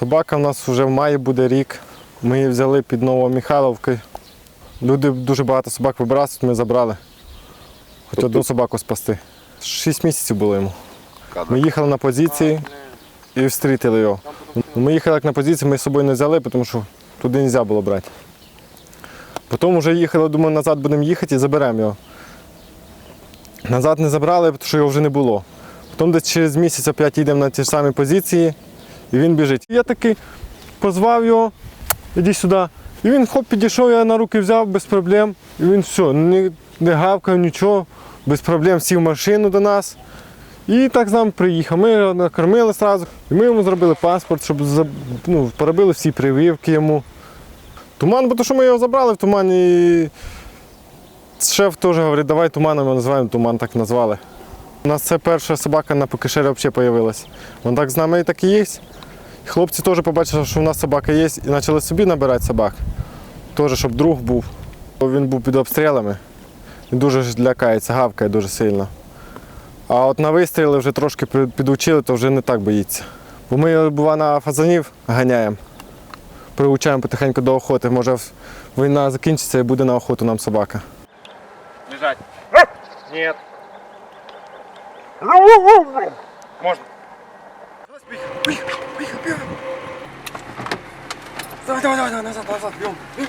Собака в нас вже в маї буде рік. Ми її взяли під Новомихайловки. Люди дуже багато собак вибираються, ми забрали. Хоч Тобто- одну собаку спасти. Шість місяців було йому. Ми їхали на позиції і встрітили його. Ми їхали як на позиції, ми з собою не взяли, тому що туди не можна було брати. Потім вже їхали, думаю, назад будемо їхати і заберемо його. Назад не забрали, тому що його вже не було. Потім десь через місяць опять їдемо на ті ж самі позиції, і він біжить. Я таки позвав його, іди сюди. І він хоп, підійшов, я на руки взяв без проблем. І він все, не, не гавкав, нічого, без проблем сів машину до нас. І так з нами приїхав. Ми його накормили одразу. І ми йому зробили паспорт, щоб ну, поробили всі прививки йому. Туман, бо то, що ми його забрали в тумані. і Шеф теж говорить, давай туманом його називаємо, туман так назвали. У нас це перша собака на ПКШР взагалі з'явилась. Вон так з нами і так і є. Хлопці теж побачили, що у нас собака є, і почали собі набирати собак. Теж, щоб друг був. Він був під обстрілами. Він дуже лякається, гавкає дуже сильно. А от на вистріли вже трошки підучили, то вже не так боїться. Бо ми бува, на фазанів ганяємо, приучаємо потихеньку до охоти. Може війна закінчиться і буде на охоту нам собака. Лежать. Нет. Можно. Давай, давай, давай, назад, назад, бьем, бьем.